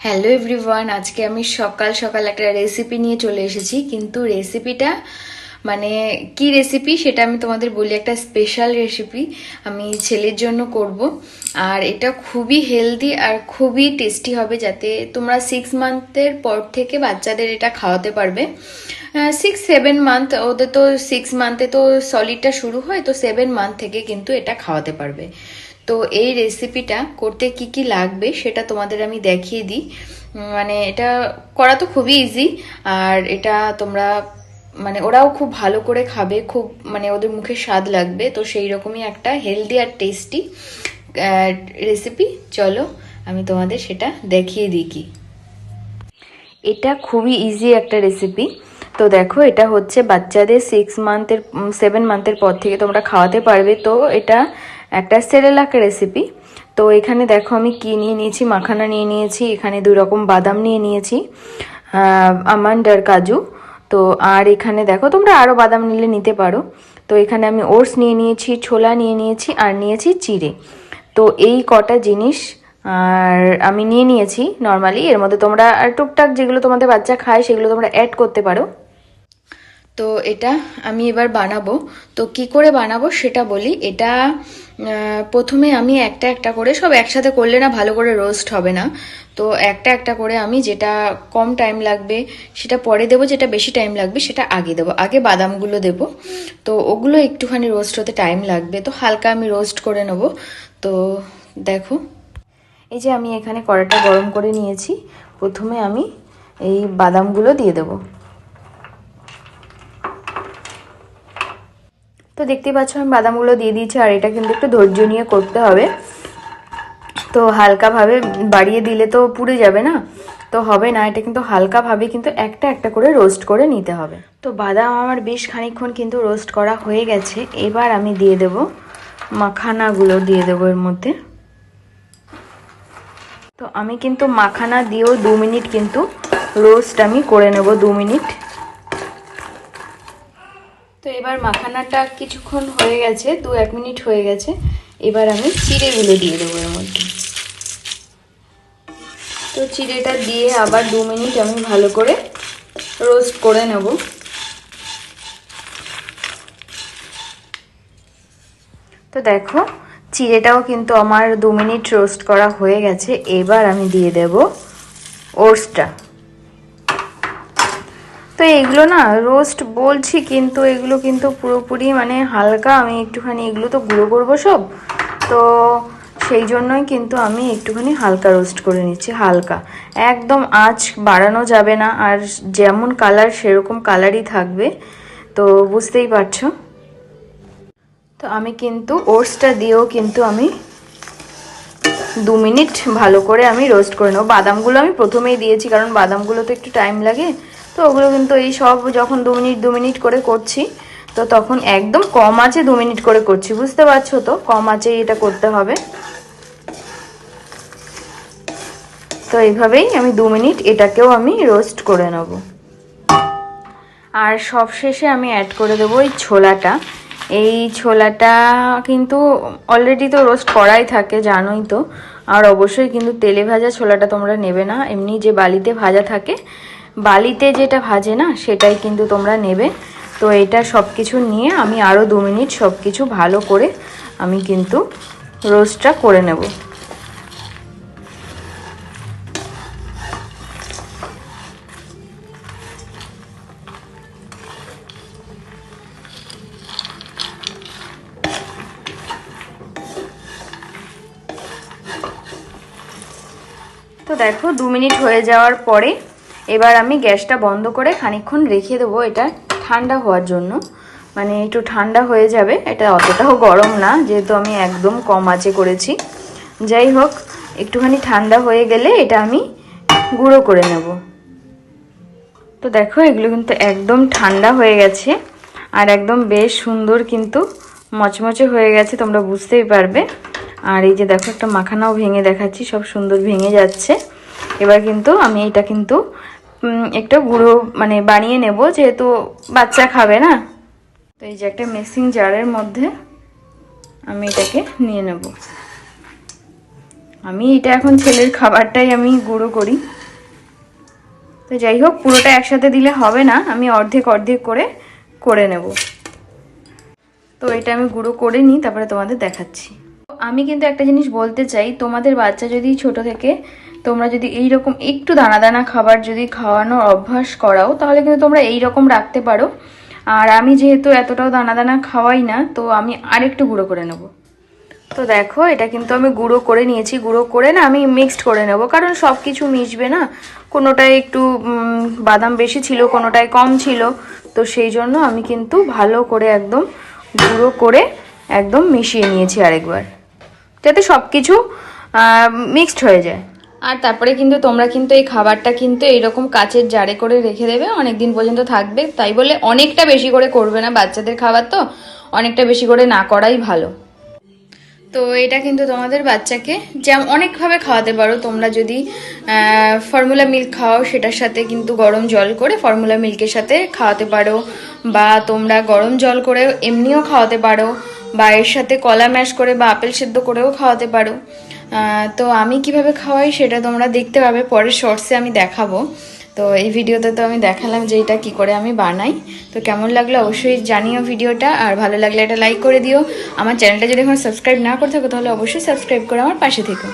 Hello everyone আজকে আমি সকাল সকাল একটা রেসিপি নিয়ে চলে এসেছি। কিন্তু রেসিপিটা মানে কি রেসিপি সেটা আমি তোমাদের বলি, একটা স্পেশাল রেসিপি আমি ছেলের জন্য করব। আর এটা খুবই হেলদি আর খুবই টেস্টি হবে যাতে তোমরা সিক্স মান্থের পর থেকে বাচ্চাদের এটা খাওয়াতে পারবে। সিক্স সেভেন মান্থ ওদের তো সিক্স মান্থে তো সলিডটা শুরু হয়, তো সেভেন মান্থ থেকে কিন্তু এটা খাওয়াতে পারবে। তো এই রেসিপিটা করতে কি কি লাগবে সেটা তোমাদের আমি দেখিয়ে দিই। মানে এটা করা তো খুবই ইজি আর এটা তোমরা মানে ওরাও খুব ভালো করে খাবে, খুব মানে ওদের মুখে স্বাদ লাগবে। তো সেই রকমই একটা হেলদি আর টেস্টি রেসিপি চলো, আমি তোমাদের সেটা দেখিয়ে দিই কি। এটা খুবই ইজি একটা রেসিপি তো দেখো, এটা হচ্ছে বাচ্চাদের সিক্স মান্থের সেভেন মান্থের পর থেকে তোমরা খাওয়াতে পারবে। তো এটা একটা সেরেলাক রেসিপি তো এখানে দেখো আমি কি নিয়ে নিয়েছি, মাখানা নিয়ে নিয়েছি, এখানে দুই রকম বাদাম নিয়ে নিয়েছি আমন্ড আর কাজু। তো আর এখানে দেখো তোমরা আরও বাদাম নিলে নিতে পারো। তো এখানে আমি ওটস নিয়ে নিয়েছি, ছোলা নিয়ে নিয়েছি, আর নিয়েছি চিড়ে। তো এই কটা জিনিস, আর আমি নিয়ে নিয়েছি নর্মালি এর মধ্যে তোমরা টুকটাক যেগুলো তোমাদের বাচ্চা খায় সেগুলো তোমরা অ্যাড করতে পারো। তো এটা আমি এবার বানাবো। তো কি করে বানাবো সেটা বলি। এটা প্রথমে আমি একটা একটা করে সব একসাথে করলে না ভালো করে রোস্ট হবে না। তো একটা একটা করে আমি যেটা কম টাইম লাগবে, সেটা পরে দেবো, যেটা বেশি টাইম লাগবে, সেটা আগে দেবো। আগে বাদামগুলো দেবো। তো ওগুলো একটুখানি রোস্ট হতে টাইম লাগবে। তো হালকা আমি রোস্ট করে নেব। তো দেখো। এই যে আমি এখানে কড়াটা গরম করে নিয়েছি। প্রথমে আমি এই বাদামগুলো দিয়ে দেবো। তো দেখতেই পাচ্ছ, আমি বাদামগুলো দিয়ে দিয়েছি, আর এটা কিন্তু একটু ধৈর্য নিয়ে করতে হবে। তো হালকাভাবে বাড়িয়ে দিলে তো পুড়ে যাবে না? তো হবে না, এটা কিন্তু হালকাভাবে কিন্তু একটা একটা করে রোস্ট করে নিতে হবে। তো বাদাম আমার বেশ খানিকক্ষণ কিন্তু রোস্ট করা হয়ে গেছে। এবার আমি দিয়ে দেব মাখানাগুলো, দিয়ে দেবো এর মধ্যে। তো আমি কিন্তু মাখানা দিয়েও দু মিনিট কিন্তু রোস্ট আমি করে নেব, দু মিনিট। এবার মাখানাটা কিছুক্ষণ হয়ে গেছে, দু এক মিনিট হয়ে গেছে। এবার আমি চিড়েগুলো দিয়ে দেবো এর মধ্যে। তো চিড়েটা দিয়ে আবার দু মিনিট আমি ভালো করে রোস্ট করে নেব। তো দেখো, চিড়েটাও কিন্তু আমার দু মিনিট রোস্ট করা হয়ে গেছে। এবার আমি দিয়ে দেব ওটসটা। তো এগুলো না রোস্ট বলছি, কিন্তু এগুলো কিন্তু পুরোপুরি মানে হালকা। আমি একটুখানি এগুলো তো গুঁড়ো করব সব। তো সেই জন্যই কিন্তু আমি একটুখানি হালকা রোস্ট করে নিচ্ছি, হালকা। একদম আঁচ বাড়ানো যাবে না, আর যেমন কালার সেরকম কালারই থাকবে। তো বুঝতেই পারছ? তো আমি কিন্তু ওটসটা দিয়েও কিন্তু আমি দু মিনিট ভালো করে আমি রোস্ট করে নেব। বাদামগুলো আমি প্রথমেই দিয়েছি, কারণ বাদামগুলো তো একটু টাইম লাগে। তো ওগুলো কিন্তু এই সব যখন দু মিনিট দু মিনিট করে করছি, তো তখন একদম কম আছে দু মিনিট করে করছি, বুঝতে পারছ তো? কম আছে এটা করতে হবে। তো এইভাবেই আমি দু মিনিট এটাকেও আমি রোস্ট করে নেব। আর সব শেষে আমি অ্যাড করে দেবো এই ছোলাটা। এই ছোলাটা কিন্তু অলরেডি তো রোস্ট করাই থাকে, জানোই তো। আর অবশ্যই কিন্তু তেলে ভাজা ছোলাটা তোমরা নেবে না। এমনি যে বালিতে ভাজা থাকে বালিতে যেটা ভাজে না, সেটাই কিন্তু তোমরা নেবে। তো এটা সব কিছু নিয়ে আমি আরও দু মিনিট সব কিছু ভালো করে আমি কিন্তু রোস্টটা করে নেব। তো দেখো, দু মিনিট হয়ে যাওয়ার পরে এবার আমি গ্যাসটা বন্ধ করে খানিকক্ষণ রেখে দেবো এটা ঠান্ডা হওয়ার জন্য। মানে একটু ঠান্ডা হয়ে যাবে, এটা অতটাও গরম না, যেহেতু আমি একদম কম আঁচে করেছি। যাই হোক, একটুখানি ঠান্ডা হয়ে গেলে এটা আমি গুঁড়ো করে নেব। তো দেখো, এগুলো কিন্তু একদম ঠান্ডা হয়ে গেছে, আর একদম বেশ সুন্দর কিন্তু মচমচে হয়ে গেছে, তোমরা বুঝতেই পারবে। আর এই যে দেখো, একটা মাখানাও ভেঙে দেখাচ্ছি, সব সুন্দর ভেঙে যাচ্ছে। এবার কিন্তু আমি এটা কিন্তু একটু গুঁড়ো মানে বানিয়ে নেব, যেহেতু বাচ্চা খাবে না। তো এই যে একটা মিক্সিং জারের মধ্যে আমি এটাকে নিয়ে নেব। আমি এটা এখন ছেলের খাবারটাই আমি গুঁড়ো করি। তো যাই হোক, পুরোটা একসাথে দিলে হবে না, আমি অর্ধেক অর্ধেক করে করে নেব। তো এটা আমি গুঁড়ো করে নিই, তারপরে তোমাদের দেখাচ্ছি। আমি কিন্তু একটা জিনিস বলতে চাই, তোমাদের বাচ্চা যদি ছোট থেকে তোমরা যদি এই রকম একটু দানা দানা খাবার যদি খাওয়ানোর অভ্যাস করাও, তাহলে কিন্তু তোমরা এই রকম রাখতে পারো। আর আমি যেহেতু এতটাও দানা দানা খাওয়াই না, তো আমি আরেকটু গুঁড়ো করে নেব। তো দেখো, এটা কিন্তু আমি গুঁড়ো করে নিয়েছি। গুঁড়ো করে না আমি মিক্সড করে নেব, কারণ সব কিছু মিশবে না। কোনোটায় একটু বাদাম বেশি ছিল কোনোটায় কম ছিল। তো সেই জন্য আমি কিন্তু ভালো করে একদম গুঁড়ো করে একদম মিশিয়ে নিয়েছি আরেকবার। যাতে সব কিছু মিক্সড হয়ে যায়। আর তারপরে কিন্তু তোমরা কিন্তু এই খাবারটা কিন্তু এইরকম কাচের জারে করে রেখে দেবে অনেক দিন পর্যন্ত থাকবে। তাই বলে অনেকটা বেশি করে করবে না বাচ্চাদের খাবার তো, অনেকটা বেশি করে না করাই ভালো। তো এটা কিন্তু তোমাদের বাচ্চাকে যেমন অনেকভাবে খাওয়াতে পারো। তোমরা যদি ফর্মুলা মিল্ক খাও, সেটার সাথে কিন্তু গরম জল করে ফর্মুলা মিল্কের সাথে খাওয়াতে পারো। বা তোমরা গরম জল করে এমনিও খাওয়াতে পারো। বা এর সাথে কলা ম্যাশ করে বা আপেল সেদ্ধ করেও খাওয়াতে পারো। তো আমি কীভাবে খাওয়াই সেটা তোমরা দেখতে পাবে। পরের শর্টসে আমি দেখাবো। তো এই ভিডিওতে তো আমি দেখালাম যে এটা কী করে আমি বানাই। তো কেমন লাগল অবশ্যই জানিও ভিডিওটা। আর ভালো লাগলে এটা লাইক করে দিও। আমার চ্যানেলটা যদি এখন সাবস্ক্রাইব না করে থাকো, তাহলে অবশ্যই সাবস্ক্রাইব করে আমার পাশে থেকো।